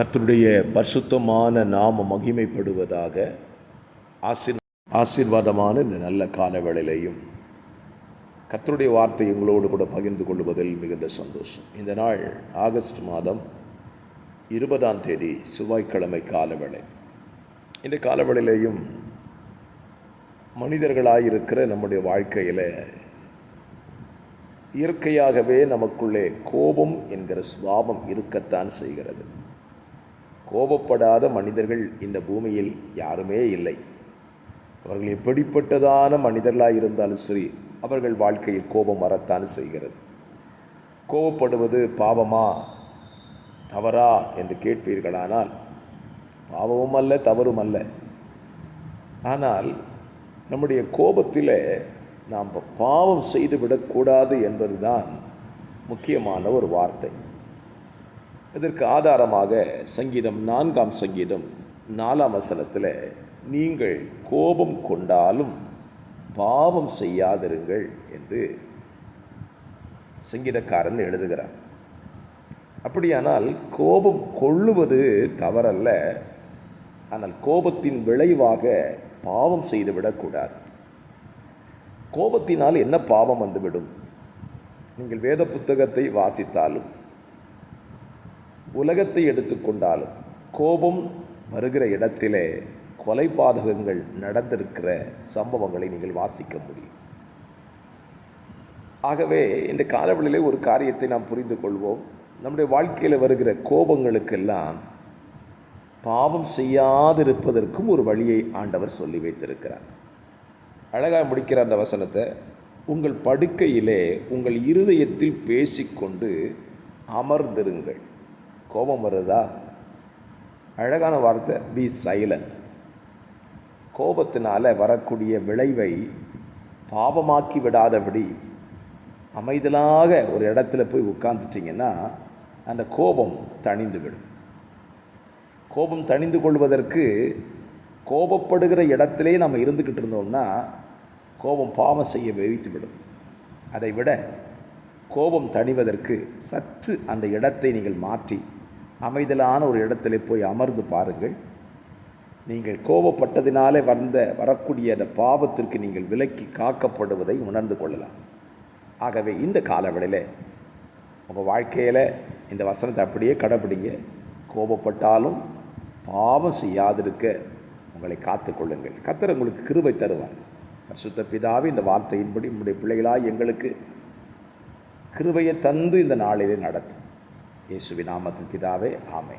கர்த்தருடைய பரிசுத்தமான நாம மகிமைப்படுவதாக ஆசீர் ஆசீர்வாதமான இந்த நல்ல காலவேளையிலையும் கர்த்தருடைய வார்த்தை உங்களோடு கூட பகிர்ந்து கொள்வதில் மிகுந்த சந்தோஷம். இந்த நாள் ஆகஸ்ட் மாதம் இருபதாம் தேதி செவ்வாய்க்கிழமை காலவேளை இந்த காலவேளையிலையும் மனிதர்களாயிருக்கிற நம்முடைய வாழ்க்கையில் இயற்கையாகவே நமக்குள்ளே கோபம் என்கிற சுவாபம் இருக்கத்தான் செய்கிறது. கோபப்படாத மனிதர்கள் இந்த பூமியில் யாருமே இல்லை. அவர்கள் எப்படிப்பட்டதான மனிதர்களாக இருந்தாலும் சரி அவர்கள் வாழ்க்கையில் கோபம் வரத்தான் செய்கிறது. கோபப்படுவது பாவமா? தவறா? என்று கேட்பீர்களானால் பாவமும் அல்ல தவறும் அல்ல. ஆனால் நம்முடைய கோபத்தில் நாம் பாவம் செய்து விடக்கூடாது என்பதுதான் முக்கியமான ஒரு வார்த்தை. இதற்கு ஆதாரமாக சங்கீதம் நான்காம் சங்கீதம் நாலாம் வசனத்தில் நீங்கள் கோபம் கொண்டாலும் பாவம் செய்யாதிருங்கள் என்று சங்கீதக்காரன் எழுதுகிறார் அப்படியானால் கோபம் கொள்ளுவது தவறல்ல. ஆனால் கோபத்தின் விளைவாக பாவம் செய்து விடக்கூடாது கோபத்தினால் என்ன பாவம் வந்துவிடும்? நீங்கள் வேத புத்தகத்தை வாசித்தாலும் உலகத்தை எடுத்துக்கொண்டாலும் கோபம் வருகிற இடத்திலே கொலைபாதகங்கள் நடந்திருக்கிற சம்பவங்களை நீங்கள் வாசிக்க முடியும். ஆகவே இந்த காலவெளியிலே ஒரு காரியத்தை நாம் புரிந்து கொள்வோம். நம்முடைய வாழ்க்கையில் வருகிற கோபங்களுக்கெல்லாம் பாவம் செய்யாதிருப்பதற்கும் ஒரு வழியை ஆண்டவர் சொல்லி வைத்திருக்கிறார். அழகாக முடிக்கிற அந்த வசனத்தை. உங்கள் படுக்கையிலே உங்கள் இருதயத்தில் பேசிக்கொண்டு அமர்ந்திருங்கள். கோபம் வருதா? அழகான வார்த்தை பி சைலண்ட் கோபத்தினால் வரக்கூடிய விளைவை பாபமாக்கி விடாதபடி அமைதலாக ஒரு இடத்துல போய் உட்காந்துட்டிங்கன்னா அந்த கோபம் தணிந்து விடும் கோபம் தணிந்து கொள்வதற்கு கோபப்படுகிற இடத்திலே நம்ம இருந்துக்கிட்டு இருந்தோம்னா கோபம் பாவம் செய்ய வைத்து விடும் அதை விட கோபம் தணிவதற்கு சற்று அந்த இடத்தை நீங்கள் மாற்றி அமைதலான ஒரு இடத்துல போய் அமர்ந்து பாருங்கள். நீங்கள் கோபப்பட்டதினாலே வந்த வரக்கூடிய அந்த பாவத்திற்கு நீங்கள் விலக்கி காக்கப்படுவதை உணர்ந்து கொள்ளலாம். ஆகவே இந்த காலவெளியில் உங்கள் வாழ்க்கையில் இந்த வசனத்தை அப்படியே கடைப்பிடிங்க. கோபப்பட்டாலும் பாவம் செய்யாதிருக்க உங்களை காத்து கொள்ளுங்கள். கத்தர் உங்களுக்கு கிருபை தருவார். பரிசுத்த பிதாவே இந்த வார்த்தையின்படி உங்களுடைய பிள்ளைகளாக எங்களுக்கு கிருபையை தந்து இந்த நாளிலே நடத்தும். இயேசுவி நாமத்தின் பிதாவே ஆமே